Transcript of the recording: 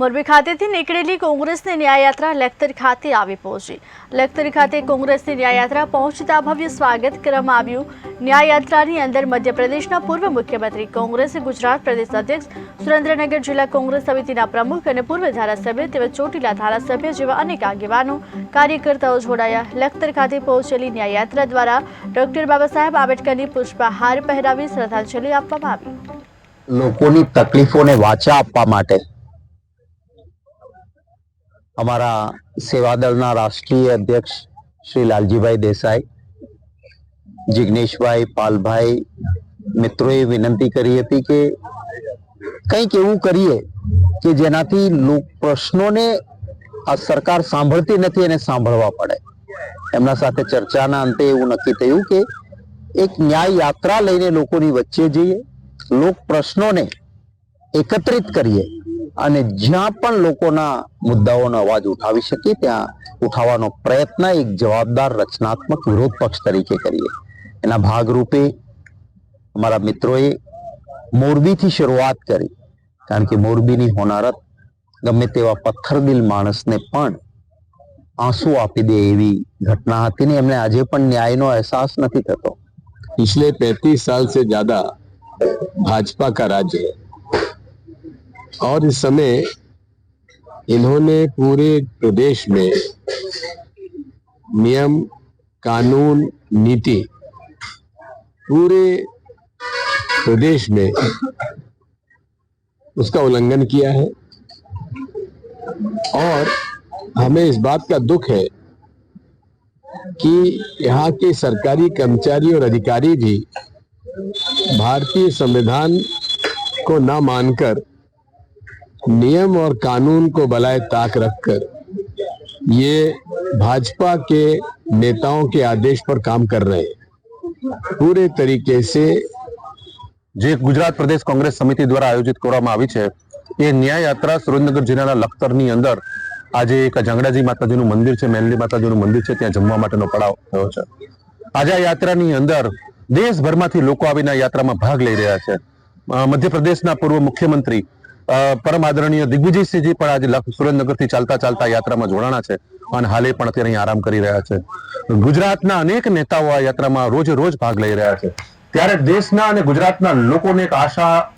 મોરબી ખાતેથી નીકળેલી કોંગ્રેસની ન્યાયયાત્રા લેખતર ખાતે આવી પહોંચી. લેખતર ખાતે કોંગ્રેસની ન્યાયયાત્રા પહોંચતા ભવ્ય સ્વાગત કરવામાં આવ્યું. ન્યાયયાત્રાની અંદર મધ્યપ્રદેશના પૂર્વ મુખ્યમંત્રી, કોંગ્રેસ, ગુજરાત પ્રદેશ અધ્યક્ષ, સુરેન્દ્રનગર જિલ્લા કોંગ્રેસ સમિતિના પ્રમુખ અને પૂર્વ ધારાસભ્ય તેમજ ચોટીલા ધારાસભ્ય જેવા અનેક આગેવાનો, કાર્યકર્તાઓ જોડાયા. લખતર ખાતે પહોંચેલી ન્યાયયાત્રા દ્વારા ડોક્ટર બાબા સાહેબ આંબેડકરની પુષ્પહાર પહેરાવી શ્રદ્ધાંજલિ આપવામાં આવી. લોકોની તકલીફોને વાચા આપવા માટે અમારા સેવાદળના રાષ્ટ્રીય અધ્યક્ષ શ્રી લાલજીભાઈ દેસાઈ, જિગ્નેશભાઈ પાલભાઈ મિત્રોએ વિનંતી કરી હતી કે કંઈક એવું કરીએ કે જેનાથી લોક પ્રશ્નોને આ સરકાર સાંભળતી નથી એને સાંભળવા પડે. એમના સાથે ચર્ચાના અંતે એવું નક્કી થયું કે એક ન્યાય યાત્રા લઈને લોકોની વચ્ચે જઈએ લોક પ્રશ્નોને એકત્રિત કરીએ. અને જ્યાં પણ લોકોના મુદ્દાઓનો અવાજ ઉઠાવી શકીએ ત્યાં ઉઠાવવાનો પ્રયત્ન એક જવાબદાર રચનાત્મક વિરોધ પક્ષ તરીકે કરીએ એના ભાગરૂપે અમારા મિત્રોએ મોરબીથી શરૂઆત કરી કારણ કે મોરબીની હોનારત ગમે તેવા પથ્થરદિલ માણસને પણ આંસુ આપી દે એવી ઘટના હતી ને એમને આજે પણ ન્યાયનો અહેસાસ નથી થતો पिछले 35 साल से ज्यादा भाजपा का राज्य है और इस समय इन्होंने पूरे प्रदेश में नियम, कानून, नीति पूरे प्रदेश में उसका उल्लंघन किया है। और हमें इस बात का दुख है कि यहाँ के सरकारी कर्मचारी और अधिकारी भी भारतीय संविधान को ना मानकर नियम और कानून को बलाए ताक रखकर ये भाजपा के नेताओं के आदेश पर काम कर रहे हैं पूरे तरीके से જે ગુજરાત પ્રદેશ કોંગ્રેસ સમિતિ દ્વારા આયોજિત કરવામાં આવી છે એ ન્યાય યાત્રા સુરેન્દ્રનગર જિલ્લાના લખતરની અંદર આજે એક જાંગડાજી માતાજીનું મંદિર છે મેલડી માતાજીનું મંદિર છે ત્યાં જમવા માટેનો પડાવ થયો છે આજે આ યાત્રાની અંદર દેશભરમાંથી લોકો આવીને આ યાત્રામાં ભાગ લઈ રહ્યા છે અ, મધ્યપ્રદેશના પૂર્વ મુખ્યમંત્રી અ, પરમ આદરણીય દિગ્વિજયસિંહજી પણ આજે સુરેન્દ્રનગરથી ચાલતા ચાલતા યાત્રામાં જોડાણા છે અને હાલે પણ અત્યારે અહીં આરામ કરી રહ્યા છે. ગુજરાતના અનેક નેતાઓ આ યાત્રામાં રોજે રોજ ભાગ લઈ રહ્યા છે. ત્યારે દેશના અને ગુજરાતના લોકોને એક આશા